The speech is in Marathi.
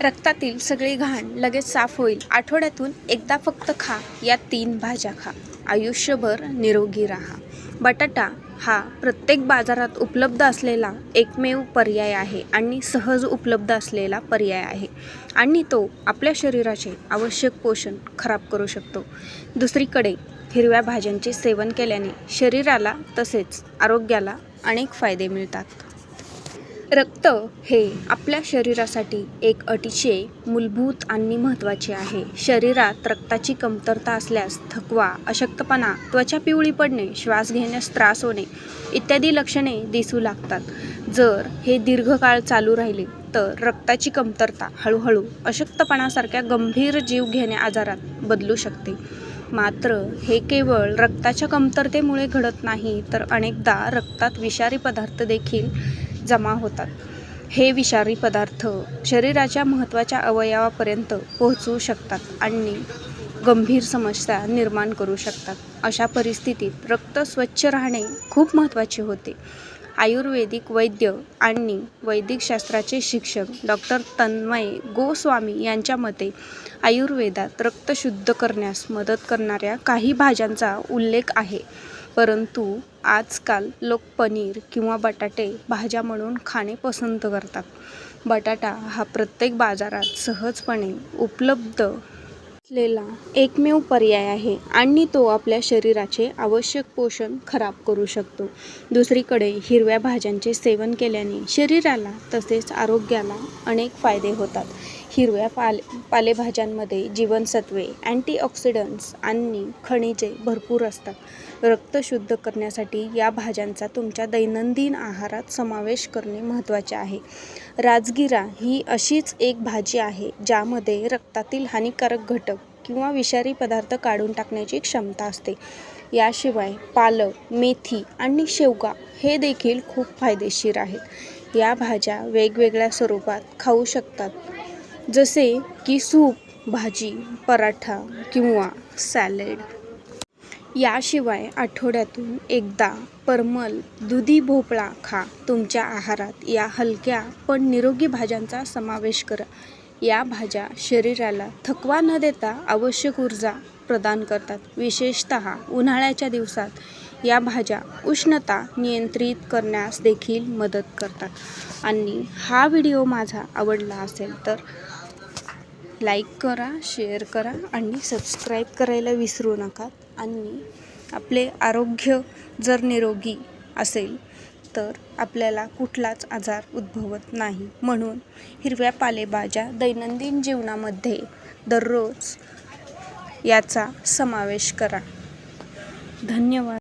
रक्तातील सगळी घाण लगेच साफ होईल. आठवड्यातून एकदा फक्त खा. या तीन भाज्या खा. आयुष्यभर निरोगी राहा. बटाटा हा प्रत्येक बाजारात उपलब्ध असलेला एकमेव पर्याय आहे आणि सहज उपलब्ध असलेला पर्याय आहे. आणि तो आपल्या शरीराचे आवश्यक पोषण खराब करू शकतो. दुसरीकडे हिरव्या भाज्यांचे सेवन केल्याने शरीराला तसेच आरोग्याला अनेक फायदे मिळतात. रक्त हे आपल्या शरीरासाठी एक अतिशय मूलभूत आणि महत्त्वाचे आहे. शरीरात रक्ताची कमतरता असल्यास थकवा अशक्तपणा त्वचा पिवळी पडणे श्वास घेण्यास त्रास होणे इत्यादी लक्षणे दिसू लागतात. जर हे दीर्घकाळ चालू राहिले तर रक्ताची कमतरता हळूहळू अशक्तपणासारख्या गंभीर जीवघेण्या आजारात बदलू शकते. मात्र हे केवळ रक्ताच्या कमतरतेमुळे घडत नाही तर अनेकदा रक्तात विषारी पदार्थ देखील जमा होतात. हे विषारी पदार्थ शरीराच्या महत्त्वाच्या अवयवापर्यंत पोहोचू शकतात आणि गंभीर समस्या निर्माण करू शकतात. अशा परिस्थितीत रक्त स्वच्छ राहणे खूप महत्त्वाचे होते. आयुर्वेदिक वैद्य आणि वैदिक शास्त्राचे शिक्षक डॉक्टर तन्मय गोस्वामी यांच्या मते आयुर्वेदात रक्त शुद्ध करण्यास मदत करणाऱ्या काही भाज्यांचा उल्लेख आहे. परंतु आजकाल लोक पनीर किंवा बटाटे भाज्या म्हणून खाणे पसंत करतात. बटाटा हा प्रत्येक बाजारात सहजपणे उपलब्ध असलेला एकमेव पर्याय आहे आणि तो आपल्या शरीराचे आवश्यक पोषण खराब करू शकतो. दुसरीकडे हिरव्या भाज्यांचे सेवन केल्याने शरीराला तसेच आरोग्याला अनेक फायदे होतात. हिरव्या पाले पालेभाज्यांमध्ये जीवनसत्वे अँटीऑक्सिडंट्स आणि खनिजे भरपूर असतात. रक्त शुद्ध करण्यासाठी या भाज्यांचा तुमच्या दैनंदिन आहारात समावेश करणे महत्त्वाचे आहे. राजगिरा ही अशीच एक भाजी आहे ज्यामध्ये रक्तातील हानिकारक घटक किंवा विषारी पदार्थ काढून टाकण्याची क्षमता असते. याशिवाय पालक मेथी आणि शेवगा हे देखील खूप फायदेशीर आहेत. या भाज्या वेगवेगळ्या स्वरूपात खाऊ शकतात. जसे की सूप भाजी पराठा किंवा सॅलेड. याशिवाय आठवड्यातून एकदा परमल दुधी भोपळा खा. तुमच्या आहारात या हलक्या पण निरोगी भाज्यांचा समावेश करा. या भाज्या शरीराला थकवा न देता आवश्यक ऊर्जा प्रदान करतात. विशेषत उन्हाळ्याच्या दिवसात या भाज्या उष्णता नियंत्रित करण्यास देखील मदत करतात. आणि हा व्हिडिओ माझा आवडला असेल तर लाईक करा शेअर करा आणि सबस्क्राईब करायला विसरू नका. आणि आपले आरोग्य जर निरोगी असेल तर आपल्याला कुठलाच आजार उद्भवत नाही. म्हणून हिरव्या पालेभाज्या दैनंदिन जीवनामध्ये दररोज याचा समावेश करा. धन्यवाद.